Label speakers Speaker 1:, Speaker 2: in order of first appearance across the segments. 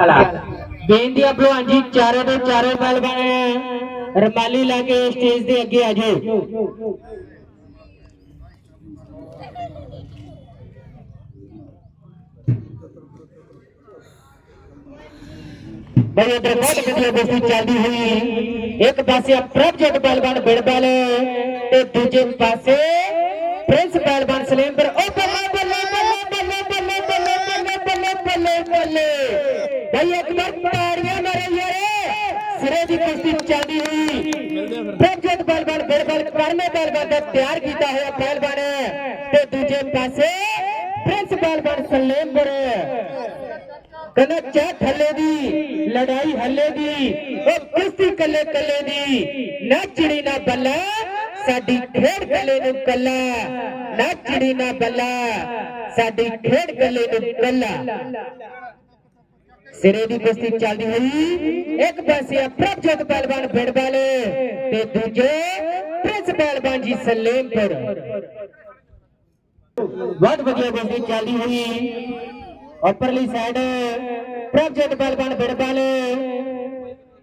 Speaker 1: ਬੇਨਤੀ ਆ ਭਲਵਾਨ ਜੀ ਚਾਰੇ ਦੇ ਚਾਰੇ ਪਹਿਲਵਾਨ ਰਮਾਲੀ ਲਾ ਕੇ ਸਟੇਜ ਦੇ ਅੱਗੇ ਆ ਜਾਓ ਬਈ ਇਧਰ ਬਹੁਤ ਵਧੀਆ ਕੁਸ਼ਤੀ ਚੱਲਦੀ ਹੋਈ ਇੱਕ ਪਾਸੇ ਪ੍ਰਭਜੋਤ ਪਹਿਲਵਾਨ ਬਿੜਬਲ ਤੇ ਦੂਜੇ ਪਾਸੇ ਪ੍ਰਿੰਸ ਪਹਿਲਵਾਨ ਸਲੇਮਪੁਰ ਉਹ ਬੱਲੇ ਬੱਲੇ ਬੱਲੇ ਬੱਲੇ ਬੱਲੇ ਬੱਲੇ ਬੱਲੇ ਬੱਲੇ ਬੱਲੇ भाई एक बार ताड़ियां मारे यारे सिरे की कुश्ती चलती हुई बजट बल बल बिड़बल करने बल बल का तैयार किया हुआ पहलवान ते दूजे पासे प्रिंसिपल बल सलेमपुर ਕਹਿੰਦਾ ਚਾਹ ਥੱਲੇ ਦੀ ਲੜਾਈ ਹੱਲੇ ਦੀ ਉਹ ਕੁਸ਼ਤੀ ਕੱਲੇ ਕੱਲੇ ਦੀ ਨਾ ਚਿੜੀ ਨਾ ਬੱਲਾ ਸਾਡੀ ਖੇਡ ਕੱਲੇ ਨੂੰ ਕੱਲਾ ਨਾ ਚਿੜੀ ਨਾ ਬੱਲਾ ਸਾਡੀ ਖੇਡ ਕੱਲੇ ਨੂੰ ਕੱਲਾ ਸਿਰੇ ਦੀ ਕੁਸ਼ਤੀ ਚੱਲਦੀ ਹੋਈ। ਇੱਕ ਪਾਸੇ ਪ੍ਰਭਜੋਤ ਪਹਿਲਵਾਨ ਬਿੜਬਲ ਤੇ ਦੂਜੇ ਪ੍ਰਿੰਸ ਪਹਿਲਵਾਨ ਜੀ ਸਲੇਮਪੁਰ। ਬਹੁਤ ਵਧੀਆ ਕੁਸ਼ਤੀ ਚੱਲਦੀ ਹੋਈ। ਉੱਪਰਲੀ ਸਾਈਡ ਪ੍ਰਭਜੋਤ ਬਲਬਨ ਬਿੜਬਲ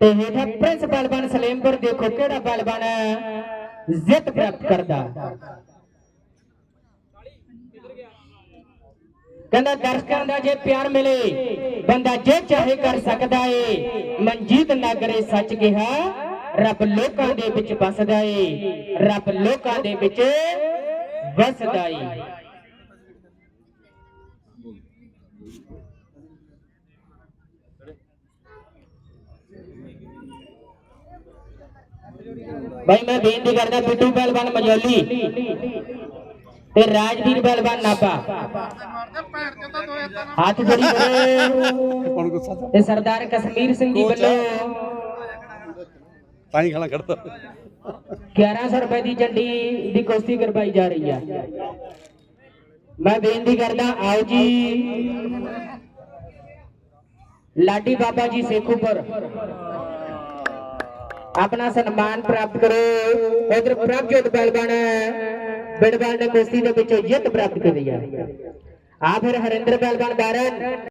Speaker 1: ਤੇ ਹੇਠਾਂ ਪ੍ਰਿੰਸ ਬਲਬਨ ਸਲੇਮਪੁਰ ਦੇਖੋ ਕਿਹੜਾ ਪਹਿਲਵਾਨ ਜਿੱਤ ਪ੍ਰਾਪਤ ਕਰਦਾ। ਕਹਿੰਦਾ ਦਰਸ਼ਕਾਂ ਦਾ ਜੇ ਪਿਆਰ ਮਿਲੇ ਬੰਦਾ ਜੇ ਚਾਹੇ ਕਰ ਸਕਦਾ ਏ, ਮਨਜੀਤ ਨਾਗਰੇ ਸੱਚ ਕਿਹਾ, ਰੱਬ ਲੋਕਾਂ ਦੇ ਵਿੱਚ ਵਸਦਾ ਏ, ਰੱਬ ਲੋਕਾਂ ਦੇ ਵਿੱਚ ਵਸਦਾ ਏ। ਭਾਈ ਮੈਂ ਬੇਨਤੀ ਕਰਦਾ ਬਿੱਟੂ ਪਹਿਲਵਾਨ ਮਜੋਲੀ ਤੇ ਰਾਜਵੀਰ ਪਹਿਲਵਾਨ ਨਾਪਾ ਹੱਥ ਜੋੜੀ ਕਰੋ।
Speaker 2: ਤਾਂ
Speaker 1: ਸਰਦਾਰ ਕਸ਼ਮੀਰ ਸਿੰਘ ਜੀ ਵੱਲੋਂ
Speaker 2: ਤਾਂ ਹੀ ਖਾਣਾ ਖੜਦਾ।
Speaker 1: 1100 ਰੁਪਏ ਦੀ ਝੰਡੀ ਦੀ ਕੁਸ਼ਤੀ ਕਰਵਾਈ ਜਾ ਰਹੀ ਹੈ ਮੈਂ ਬੇਨਤੀ ਕਰਦਾ ਆਓ ਜੀ। ਲਾਡੀ ਬਾਬਾ ਜੀ ਸੇਖੂਪੁਰ। ਆਪਣਾ ਸਨਮਾਨ ਪ੍ਰਾਪਤ ਕਰੋ। ਉਧਰ ਪ੍ਰਭਜੋਤ ਪਹਿਲਵਾਨ ਬਿੜਵਾਲ ਨੇ ਕੁਸ਼ਤੀ ਦੇ ਵਿੱਚੋਂ ਜਿੱਤ ਪ੍ਰਾਪਤ ਕੀਤੀ ਹੈ आभार हरेंद्र पहलवान बारन